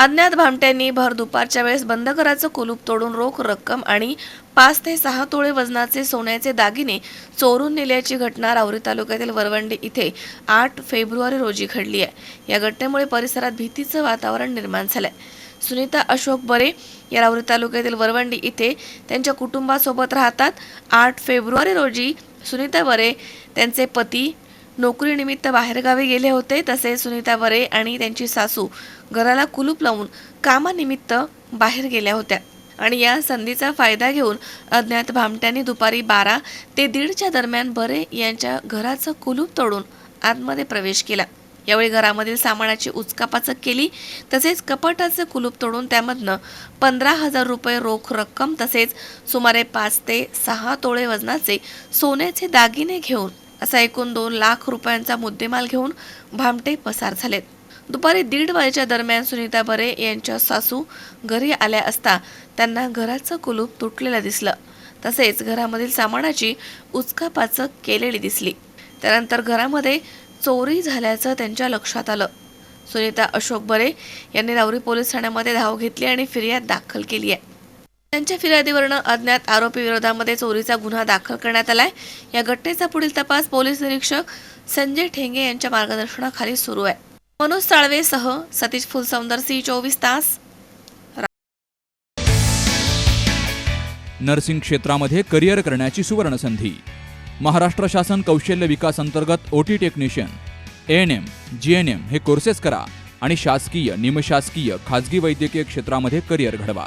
अज्ञात भामट्यांनी भर दुपारच्या वेळेस बंद घराचं कुलूप तोडून रोख रक्कम आणि पाच ते सहा तोळे वजनाचे सोन्याचे दागिने चोरून नेल्याची घटना राहुरी तालुक्यातील वरवंडी इथे आठ फेब्रुवारी रोजी घडली आहे. या घटनेमुळे परिसरात भीतीचं वातावरण निर्माण झालंय. सुनीता अशोक बरे या राहुरी तालुक्यातील वरवंडी इथे त्यांच्या कुटुंबासोबत राहतात. आठ फेब्रुवारी रोजी सुनीता बरे त्यांचे पती नोकरीनिमित्त बाहेरगावी गेले होते तसेच सुनीता बरे आणि त्यांची सासू घराला कुलूप लावून कामानिमित्त बाहेर गेल्या होत्या. आणि या संधीचा फायदा घेऊन अज्ञात भामट्यांनी दुपारी बारा ते दीडच्या दरम्यान बरे यांच्या घराचं कुलूप तोडून आतमध्ये प्रवेश केला. यावेळी घरामधील सामानाची उचकापाचक केली तसेच कपाटाचं कुलूप तोडून त्यामधनं पंधरा हजार रुपये रोख रक्कम तसेच सुमारे पाच ते सहा तोळे वजनाचे सोन्याचे दागिने घेऊन असा एकूण दोन लाख रुपयांचा मुद्देमाल घेऊन भामटे पसार झालेत. दुपारी दीड वाजेच्या दरम्यान सुनीता बरे यांच्या सासू घरी आल्या असता त्यांना घराचं कुलूप तुटलेलं दिसलं. तसेच घरामधील सामानाची उचकापाचक केलेली दिसली. त्यानंतर घरामध्ये चोरी झाल्याचं त्यांच्या लक्षात आलं. सुनीता अशोक बरे यांनी राऊरी पोलीस ठाण्यामध्ये धाव घेतली आणि फिर्याद दाखल केली आहे त्यांच्या फिर्यादीवरनं अज्ञात आरोपी विरोधामध्ये चोरीचा गुन्हा दाखल करण्यात आलाय. या घटनेचा पुढील तपास पोलीस निरीक्षक संजय ठेंगे यांच्या मार्गदर्शनाखाली सुरू आहे. मनोज साळवेसह सतीश फुलसौंदर सी चोवीस तास. नर्सिंग क्षेत्रामध्ये करिअर करण्याची सुवर्ण संधी महाराष्ट्र शासन कौशल्य विकास अंतर्गत O T technician. N M G N M हे कोर्सेस करा आणि शासकीय निमशासकीय खाजगी वैद्यकीय क्षेत्रामध्ये करिअर घडवा.